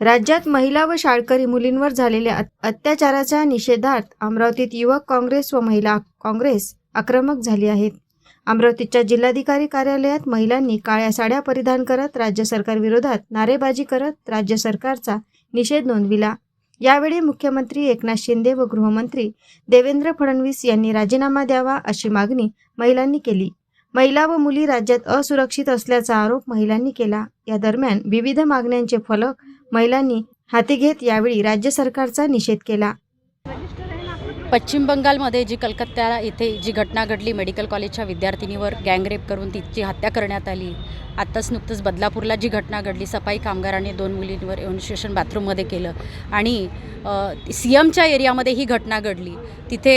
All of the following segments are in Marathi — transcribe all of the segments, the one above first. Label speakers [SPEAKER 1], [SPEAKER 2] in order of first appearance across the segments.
[SPEAKER 1] राज्यात महिला व शाळकरी मुलींवर झालेल्या अत्याचाराच्या निषेधार्थ अमरावतीत युवक काँग्रेस व महिला काँग्रेस आक्रमक झाली आहेत. अमरावतीच्या जिल्हाधिकारी कार्यालयात महिलांनी काळ्या साड्या परिधान करत राज्य सरकारविरोधात नारेबाजी करत राज्य सरकारचा निषेध नोंदविला. यावेळी मुख्यमंत्री एकनाथ शिंदे व गृहमंत्री देवेंद्र फडणवीस यांनी राजीनामा द्यावा अशी मागणी महिलांनी केली. महिला व मुली राज्यात असुरक्षित असल्याचा आरोप महिलांनी केला. या दरम्यान विविध मागण्यांचे फलक महिलांनी हाती घेत यावेळी राज्य सरकारचा निषेध केला.
[SPEAKER 2] पश्चिम बंगालमध्ये जी कलकत्ता येथे जी घटना घडली मेडिकल कॉलेजच्या विद्यार्थिनीवर गँगरेप करून तिची हत्या करण्यात आली. आत्ताच नुकतंच बदलापूरला जी घटना घडली सफाई कामगारांनी दोन मुलींवर एन्शेशन बाथरूममध्ये केलं आणि सी एमच्या एरियामध्ये ही घटना घडली. तिथे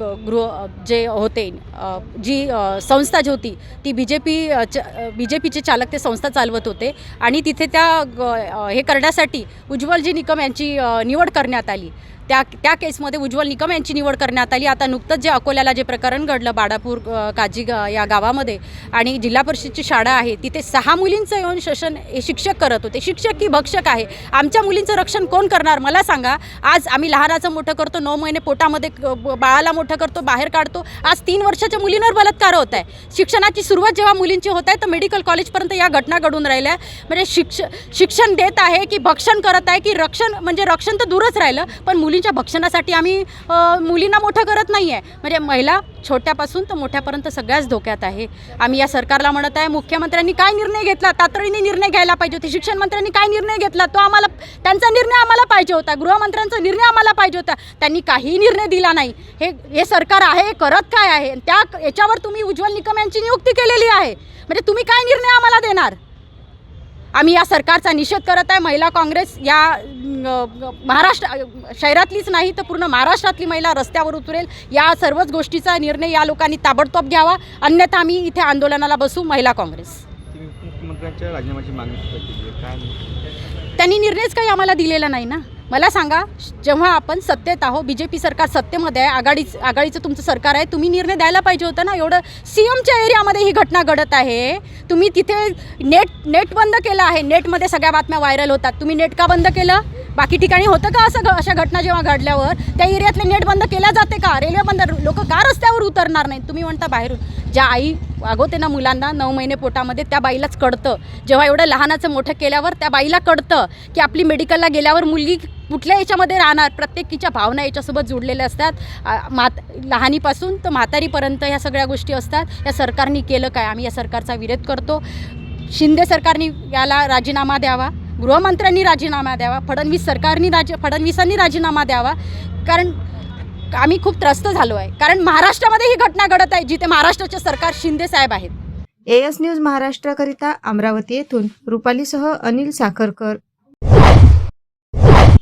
[SPEAKER 2] ग- गृह जे होते जी संस्था जी होती ती B J P B J पीचे चालक ते संस्था चालवत होते आणि तिथे त्या हे करण्यासाठी उज्ज्वलजी निकम यांची निवड करण्यात आली. त्या त्या केसमध्ये उज्ज्वल निकम यांची निवड करण्यात आली. आता नुकतंच जे अकोल्याला जे प्रकरण घडलं बाडापूर काजी या गावामध्ये आणि जिल्हा परिषदची शाळा आहे तिथे सहा मुलींचं येऊन शोषण हे शिक्षक करत होते. शिक्षक की भक्षक आहे? आमच्या मुलींचं रक्षण कोण करणार? मला सांगा. आज आम्ही लहानाचं मोठं करतो नऊ महिने पोटामध्ये बाळाला मोठं करतो बाहेर काढतो. आज तीन वर्षाच्या मुलींवर बलात्कार होत आहे. शिक्षणाची सुरुवात जेव्हा मुलींची होत आहे तर मेडिकल कॉलेजपर्यंत या घटना घडून राहिल्या. म्हणजे शिक्ष शिक्षण देत आहे की भक्षण करत आहे की रक्षण म्हणजे रक्षण तर दूरच राहिलं पण मुलींच्या भक्षणासाठी आम्ही मुलींना मोठं करत नाही आहे म्हणजे महिला छोट्यापासून तर मोठ्यापर्यंत सगळ्याच धोक्यात आहे. आम्ही या सरकारला म्हणत आहे मुख्यमंत्र्यांनी काय निर्णय घेतला? तातडीने निर्णय घ्यायला पाहिजे होते. शिक्षण मंत्र्यांनी काय निर्णय घेतला? तो आम्हाला त्यांचा निर्णय आम्हाला पाहिजे होता. गृहमंत्र्यांचा निर्णय आम्हाला पाहिजे होता. त्यांनी काही निर्णय दिला नाही. हे हे सरकार आहे हे करत काय आहे? त्या याच्यावर तुम्ही उज्ज्वल निकम यांची नियुक्ती केलेली आहे. म्हणजे तुम्ही काय निर्णय आम्हाला देणार? आम्ही या सरकारचा निषेध करत आहे. महिला काँग्रेस या महाराष्ट्र शहरातलीच नाही तर पूर्ण महाराष्ट्रातली महिला रस्त्यावर उतरेल. या सर्वच गोष्टीचा निर्णय या लोकांनी ताबडतोब घ्यावा. अन्यथा आम्ही इथे आंदोलनाला बसू महिला काँग्रेस. त्यांनी निर्णयच काही आम्हाला दिलेला नाही ना. मला सांगा जेव्हा आपण सत्तेत आहो बी जे पी सरकार सत्तेमध्ये आहे आघाडी आघाडीचं तुमचं सरकार आहे तुम्ही निर्णय द्यायला पाहिजे होता ना? एवढं सी एमच्या एरियामध्ये ही घटना घडत आहे. तुम्ही तिथे नेट नेट बंद केलं आहे. नेटमध्ये सगळ्या बातम्या व्हायरल होतात. तुम्ही नेट का बंद केलं? बाकी ठिकाणी होतं का असं अशा घटना जेव्हा घडल्यावर? त्या एरियातले नेट बंद केल्या जाते का? रेल्वे बंद लोक का रस्त्यावर उतरणार नाहीत? तुम्ही म्हणता बाहेरून ज्या आई वागवते ना मुलांना नऊ महिने पोटामध्ये त्या बाईलाच कळतं. जेव्हा एवढं लहानाचं मोठं केल्यावर त्या बाईला कळतं की आपली मेडिकलला गेल्यावर मुलगी कुठल्या याच्यामध्ये राहणार? प्रत्येकीच्या भावना याच्यासोबत जुडलेल्या असतात. मात लहानीपासून तर म्हातारीपर्यंत ह्या सगळ्या गोष्टी असतात. या सरकारने केलं काय? आम्ही या सरकारचा विरोध करतो. शिंदे सरकारने याला राजीनामा द्यावा. गृहमंत्र्यांनी राजीनामा द्यावा. फडणवीस सरकारनी राज फडणवीसांनी राजीनामा द्यावा. कारण आम्ही खूप त्रस्त झालो आहे. कारण महाराष्ट्रामध्ये ही घटना घडत आहे जिथे महाराष्ट्राचे सरकार शिंदे साहेब आहेत.
[SPEAKER 1] एएस न्यूज महाराष्ट्राकरिता अमरावती येथून रुपालीसह अनिल साखरकर.